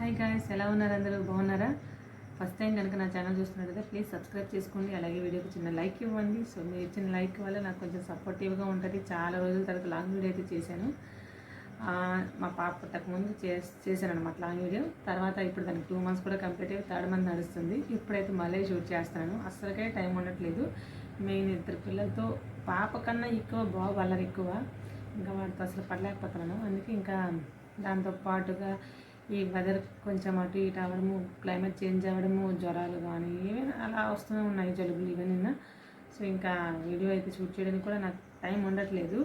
Hi guys ఎలా ఉన్నారు అందరూ? బాగున్నారా? ఫస్ట్ టైం కనుక నా ఛానల్ చూస్తున్నట్టయితే ప్లీజ్ సబ్స్క్రైబ్ చేసుకోండి. అలాగే వీడియోకి చిన్న లైక్ ఇవ్వండి. సో మీరు ఇచ్చిన లైక్ వల్ల నాకు కొంచెం సపోర్టివ్గా ఉంటుంది. చాలా రోజుల తర్వాత లాంగ్ వీడియో అయితే చేశాను. మా పాప పుట్టకముందు చేశాను అనమాట లాంగ్ వీడియో తర్వాత ఇప్పుడు దానికి టూ మంత్స్ కూడా కంప్లీట్ అయ్యి థర్డ్ మంత్ నడుస్తుంది. ఇప్పుడైతే మళ్ళీ షూట్ చేస్తాను అస్సలకే టైం ఉండట్లేదు. మెయిన్ ఇద్దరు పిల్లలతో పాప కన్నా ఎక్కువ బాబు అల్లరి ఎక్కువ. ఇంకా వాడితో అసలు పడలేకపోతున్నాను. అందుకే ఇంకా దాంతో పాటుగా ఈ వెదర్ కొంచెం అటు ఇటు అవ్వడము క్లైమేట్ చేంజ్ అవ్వడము జ్వరాలు కానీ ఏమైనా అలా వస్తూనే ఉన్నాయి జలుబులు ఇవన్నీ సో ఇంకా వీడియో అయితే షూట్ చేయడానికి కూడా నాకు టైం ఉండట్లేదు.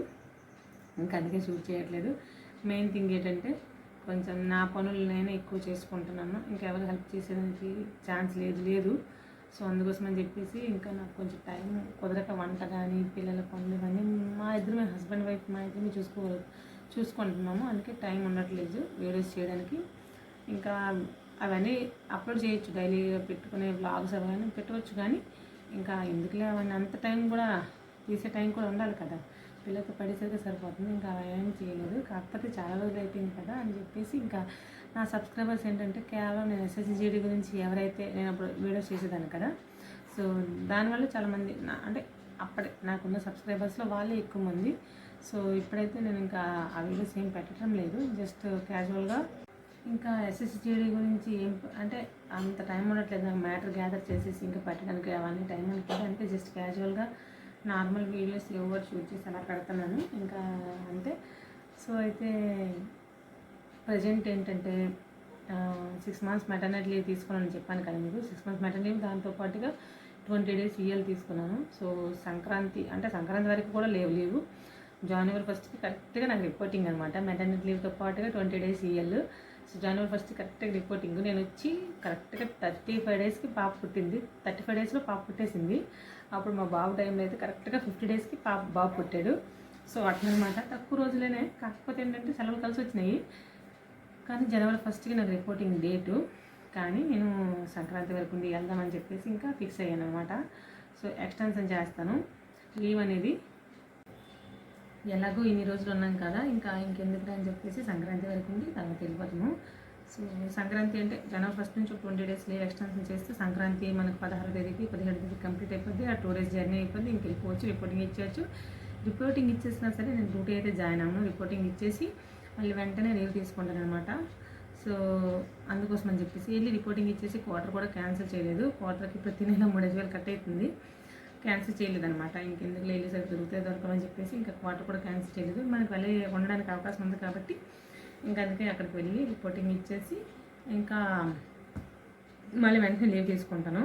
ఇంకా అందుకే షూట్ చేయట్లేదు. మెయిన్ థింగ్ ఏంటంటే కొంచెం నా పనులు నేనే ఎక్కువ చేసుకుంటున్నాను. ఇంకా ఎవరు హెల్ప్ చేసేదానికి ఛాన్స్ లేదు లేదు. సో అందుకోసం అని చెప్పేసి ఇంకా నాకు కొంచెం టైం కుదరక వంట కానీ పిల్లల పనులు కానీ మా ఇద్దరు మేము హస్బెండ్ వైఫ్ మా ఇద్దరు చూసుకో చూసుకుంటున్నాము. అందుకే టైం ఉండట్లేదు వీడియోస్ చేయడానికి. ఇంకా అవన్నీ అప్లోడ్ చేయొచ్చు. డైలీ పెట్టుకునే బ్లాగ్స్ అవన్నీ పెట్టవచ్చు కానీ ఇంకా ఎందుకులే అవన్నీ? అంత టైం కూడా తీసే టైం కూడా ఉండాలి కదా. పిల్లలతో పడేసరికి సరిపోతుంది. ఇంకా అవేం చేయలేదు. కాకపోతే చాలా రోజులు అయిపోయింది కదా అని చెప్పేసి ఇంకా నా సబ్స్క్రైబర్స్ ఏంటంటే కేవలం నేను ఎస్ఎస్జిడి గురించి ఎవరైతే నేను అప్పుడు వీడియోస్ చేసేదాన్ని కదా. సో దానివల్ల చాలామంది నా అంటే అప్పుడే నాకున్న సబ్స్క్రైబర్స్లో వాళ్ళే ఎక్కువ మంది. సో ఇప్పుడైతే నేను ఇంకా ఆ వీడియోస్ ఏం పెట్టడం లేదు. జస్ట్ క్యాజువల్గా ఇంకా ఎస్ఎస్జిడి గురించి ఏం అంటే అంత టైం ఉండట్లేదు. నాకు మ్యాటర్ గ్యాదర్ చేసేసి ఇంకా పెట్టడానికి అవన్నీ టైం ఉండట్లేదు. అంటే జస్ట్ క్యాజువల్గా నార్మల్ వీడియోస్ ఎవరు షూట్ చేసి అలా పెడతాను ఇంకా అంతే. సో అయితే ప్రజెంట్ ఏంటంటే సిక్స్ మంత్స్ మెటర్నరీ లీవ్ తీసుకోవాలని చెప్పాను కదా మీకు. సిక్స్ మంత్స్ మెటర్నరీ లీవ్ దాంతోపాటుగా ట్వంటీ డేస్ ఈఎల్ తీసుకున్నాను. సో సంక్రాంతి అంటే సంక్రాంతి వరకు కూడా లేవు లేవు. జనవరి ఫస్ట్కి కరెక్ట్గా నాకు రిపోర్టింగ్ అనమాట మెటర్నిటీ లీవ్తో పాటుగా ట్వంటీ డేస్ ఈఎల్ సో జనవరి ఫస్ట్ కరెక్ట్గా రిపోర్టింగ్ నేను వచ్చి కరెక్ట్గా థర్టీ ఫైవ్ డేస్కి పాప పుట్టింది. థర్టీ ఫైవ్ డేస్లో పాప పుట్టేసింది. అప్పుడు మా బాబు టైంలో అయితే కరెక్ట్గా ఫిఫ్టీ డేస్కి పాప బాబు పుట్టాడు. సో అట్లనమాట తక్కువ రోజులేనే కాకపోతే ఏంటంటే సెలవులు కలిసి వచ్చినాయి కానీ జనవరి ఫస్ట్కి నాకు రిపోర్టింగ్ డేటు కానీ నేను సంక్రాంతి వరకు ఉండి వెళ్దామని చెప్పేసి ఇంకా ఫిక్స్ అయ్యాను అనమాట సో ఎక్స్టెన్షన్ చేస్తాను. లీవ్ అనేది ఎలాగో ఇన్ని రోజులు ఉన్నాం కదా ఇంకా ఇంకెందుకు అని చెప్పేసి సంక్రాంతి వరకు ఉండి తర్వాత వెళ్ళిపోతాము సో సంక్రాంతి అంటే జనవరి ఫస్ట్ నుంచి ట్వంటీ డేస్ లీవ్ ఎక్స్టెన్షన్ చేస్తే సంక్రాంతి మనకు పదహారు తేదీకి పదిహేడు తేదీకి కంప్లీట్ అయిపోద్ది. ఆ టూ డేస్ జర్నీ అయిపోద్ది. ఇంక వెళ్ళిపోవచ్చు రిపోర్టింగ్ ఇచ్చేయచ్చు. రిపోర్టింగ్ ఇచ్చేసినా సరే నేను డ్యూటీ అయితే జాయిన్ అవ్వను. రిపోర్టింగ్ ఇచ్చేసి మళ్ళీ వెంటనే లీవ్ తీసుకుంటాను అనమాట సో అందుకోసం అని చెప్పేసి వెళ్ళి రిపోర్టింగ్ ఇచ్చేసి క్వార్టర్ కూడా క్యాన్సిల్ చేయలేదు. క్వార్టర్కి ప్రతి నెల మూడేసి వేలు కట్ అవుతుంది క్యాన్సిల్ చేయలేదు అనమాట ఇంకెందుకు సరే దొరికితే దొరకమని చెప్పేసి ఇంకా క్వార్టర్ కూడా క్యాన్సిల్ చేయలేదు. మనకి వెళ్ళి ఉండడానికి అవకాశం ఉంది కాబట్టి ఇంకా అందుకే అక్కడికి వెళ్ళి రిపోర్టింగ్ ఇచ్చేసి ఇంకా మళ్ళీ వెంటనే లీవ్ తీసుకుంటాను.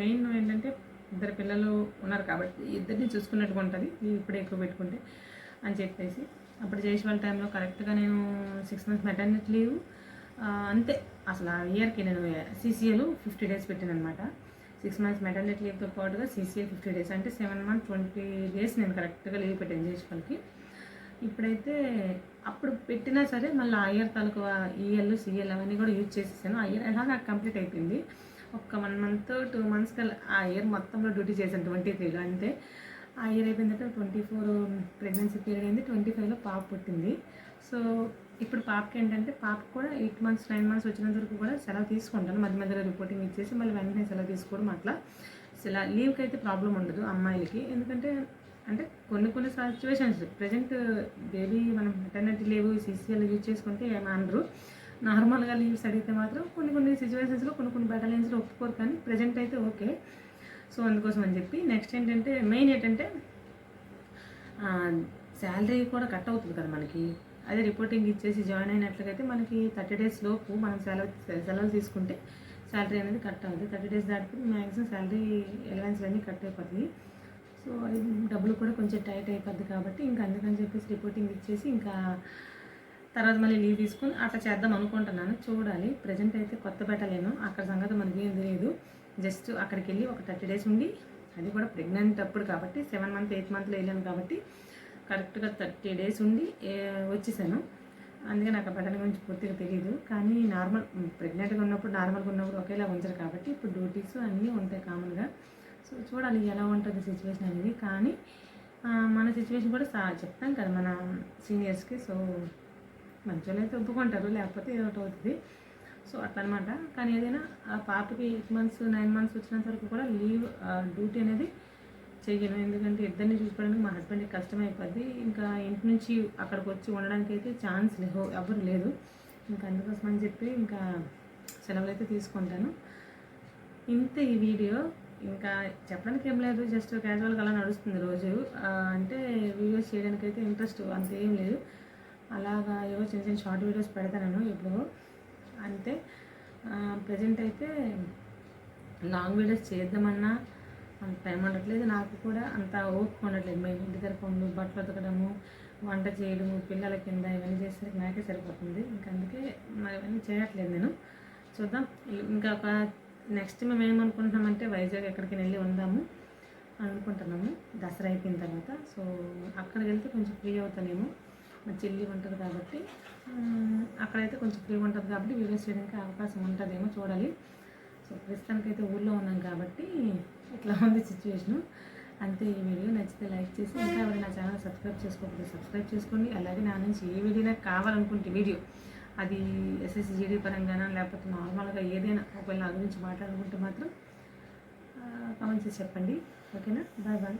మెయిన్ ఏంటంటే ఇద్దరు పిల్లలు ఉన్నారు కాబట్టి ఇద్దరిని చూసుకున్నట్టుగా ఉంటుంది. లీవ్ ఇప్పుడే ఎక్కువ పెట్టుకుంటే అని చెప్పేసి అప్పుడు చేసి వాళ్ళ టైంలో కరెక్ట్గా నేను సిక్స్ మంత్స్ మెటర్నిటీ లీవ్. అంతే. అసలు ఆ ఇయర్కి నేను సీసీఏలు ఫిఫ్టీ డేస్ పెట్టాను అనమాట సిక్స్ మంత్స్ మెటర్నిటీ లీవ్తో పాటుగా సీసీఏ ఫిఫ్టీ డేస్. అంటే సెవెన్ మంత్ ట్వంటీ డేస్ నేను కరెక్ట్గా లీవ్ పెట్టాను చేసి వాళ్ళకి ఇప్పుడైతే అప్పుడు పెట్టినా సరే మళ్ళీ ఆ ఇయర్ తాలూకు ఈఎల్ సిఎల్ అవన్నీ కూడా యూజ్ చేసేసాను. ఆ ఇయర్ ఎలా నాకు కంప్లీట్ అయిపోయింది. ఒక్క వన్ మంత్ టూ మంత్స్ కల్లా ఆ ఇయర్ మొత్తంలో డ్యూటీ చేశాను ట్వంటీ త్రీలో. అంతే. ఆ ఇయర్ అయిపోయిందంటే ట్వంటీ ఫోర్ ప్రెగ్నెన్సీ పీరియడ్ అయింది. ట్వంటీ ఫైవ్లో పాప పుట్టింది. సో ఇప్పుడు పాపకి ఏంటంటే పాప కూడా ఎయిట్ మంత్స్ నైన్ మంత్స్ వచ్చినంత వరకు కూడా సెలవు తీసుకుంటాను. మధ్య మధ్యలో రిపోర్టింగ్ ఇచ్చేసి మళ్ళీ వెంటనే సెలవు తీసుకోవడం అట్లా. సెలవు లీవ్కి అయితే ప్రాబ్లం ఉండదు అమ్మాయిలకి. ఎందుకంటే అంటే కొన్ని కొన్ని సిచ్యువేషన్స్ ప్రజెంట్ బేబీ మనం మెటర్నిటీ లీవ్ సీసీఎల్ యూజ్ చేసుకుంటే ఏమనరు. నార్మల్గా లీవ్స్ అడిగితే మాత్రం కొన్ని కొన్ని సిచ్యువేషన్స్లో కొన్ని కొన్ని బెటాలియన్స్లో ఒప్పుకోరు కానీ ప్రజెంట్ అయితే ఓకే సో అందుకోసం అని చెప్పి నెక్స్ట్ ఏంటంటే మెయిన్ ఏంటంటే శాలరీ కూడా కట్ అవుతుంది కదా మనకి. అదే రిపోర్టింగ్ ఇచ్చేసి జాయిన్ అయినట్లయితే మనకి థర్టీ డేస్ లోపు మనం సెలవు సెలవులు తీసుకుంటే శాలరీ అనేది కట్ అవుతుంది. థర్టీ డేస్ దాటిపోతే మ్యాక్సిమం శాలరీ ఎలవెన్స్ అన్నీ కట్ అయిపోతుంది సో అది డబ్బులు కూడా కొంచెం టైట్ అయిపోద్ది కాబట్టి ఇంకా అందుకని చెప్పేసి రిపోర్టింగ్ ఇచ్చేసి ఇంకా తర్వాత మళ్ళీ లీవ్ తీసుకొని అట్లా చేద్దాం అనుకుంటున్నాను. చూడాలి. ప్రజెంట్ అయితే కొత్త పెట్టలేను అక్కడ సంగతి మనకి ఏం తెలియదు. జస్ట్ అక్కడికి వెళ్ళి ఒక థర్టీ డేస్ ఉండి అది కూడా ప్రెగ్నెంట్ అప్పుడు కాబట్టి సెవెన్ మంత్ ఎయిత్ మంత్లో వెళ్ళాను కాబట్టి కరెక్ట్గా థర్టీ డేస్ ఉండి వచ్చేసాను. అందుకే నాకు ఆ బట్టల గురించి పూర్తిగా తెలియదు కానీ నార్మల్ ప్రెగ్నెంట్గా ఉన్నప్పుడు నార్మల్గా ఉన్నప్పుడు ఒకేలా ఉంచరు కాబట్టి ఇప్పుడు డ్యూటీస్ అన్నీ ఉంటాయి కామన్గా సో చూడాలి ఎలా ఉంటుంది సిచ్యువేషన్ అనేది. కానీ మన సిచ్యువేషన్ కూడా సా చెప్తాం కదా మన సీనియర్స్కి సో మంచి అయితే ఒప్పుకుంటారు. లేకపోతే ఏదో ఒకటి అవుతుంది. సో అట్లనమాట. కానీ ఏదైనా ఆ పాపకి ఎయిట్ మంత్స్ నైన్ మంత్స్ వచ్చినంత వరకు కూడా లీవ్ డ్యూటీ అనేది చేయను ఎందుకంటే ఇద్దరిని చూసుకోవడానికి మా హస్బెండ్కి కష్టమైపోద్ది. ఇంకా ఇంటి నుంచి అక్కడికి వచ్చి ఉండడానికి అయితే ఛాన్స్ లేవు ఎవరు లేదు. ఇంకా అందుకోసం అని చెప్పి ఇంకా సెలవులు అయితే తీసుకుంటాను. ఇంత ఈ వీడియో. ఇంకా చెప్పడానికి ఏం లేదు. జస్ట్ క్యాజువల్గా అలా నడుస్తుంది రోజు. అంటే వీడియోస్ చేయడానికి అయితే ఇంట్రెస్ట్ అంత ఏం లేదు. అలాగా ఏవో చిన్న చిన్న షార్ట్ వీడియోస్ పెడతాను ఇప్పుడు అంటే ప్రజెంట్ అయితే లాంగ్ వీడియోస్ చేద్దామన్నా అంత టైం ఉండట్లేదు. నాకు కూడా అంత ఓపిక ఉండట్లేదు. మేము ఇంటి దగ్గర పనులు బట్టలు ఉతకడము వంట చేయడము పిల్లల కింద ఇవన్నీ చేసేసరికి నాకే సరిపోతుంది. ఇంకా అందుకే ఇవన్నీ చేయట్లేదు నేను. చూద్దాం. ఇంకా ఒక నెక్స్ట్ మేము ఏమనుకుంటున్నామంటే వైజాగ్ ఎక్కడికి వెళ్ళి ఉందాము అనుకుంటున్నాము. దసరా అయిపోయిన తర్వాత. సో అక్కడికి వెళ్తే కొంచెం ఫ్రీ అవుతానేమో. మా చెల్లి ఉంటుంది కాబట్టి అక్కడైతే కొంచెం ఫ్రీ ఉంటుంది కాబట్టి వీడియోస్ చేయడానికి అవకాశం ఉంటుందేమో చూడాలి. సో ప్రస్తుతానికైతే ఊళ్ళో ఉన్నాం కాబట్టి ఇట్లా ఉంది సిచ్యువేషను. అంతే ఈ వీడియో నచ్చితే లైక్ చేసి ఇంకా ఎవరు నా ఛానల్ సబ్స్క్రైబ్ చేసుకోకపోతే సబ్స్క్రైబ్ చేసుకోండి. అలాగే నా నుంచి ఏ వీడియో నాకు కావాలనుకుంటే వీడియో అది ఎస్ఎస్జిడి పరంగానా లేకపోతే నార్మల్గా ఏదైనా ఒకవేళ నా గురించి మాట్లాడుకుంటే మాత్రం కామెంట్ చేసి చెప్పండి. ఓకేనా? Bye bye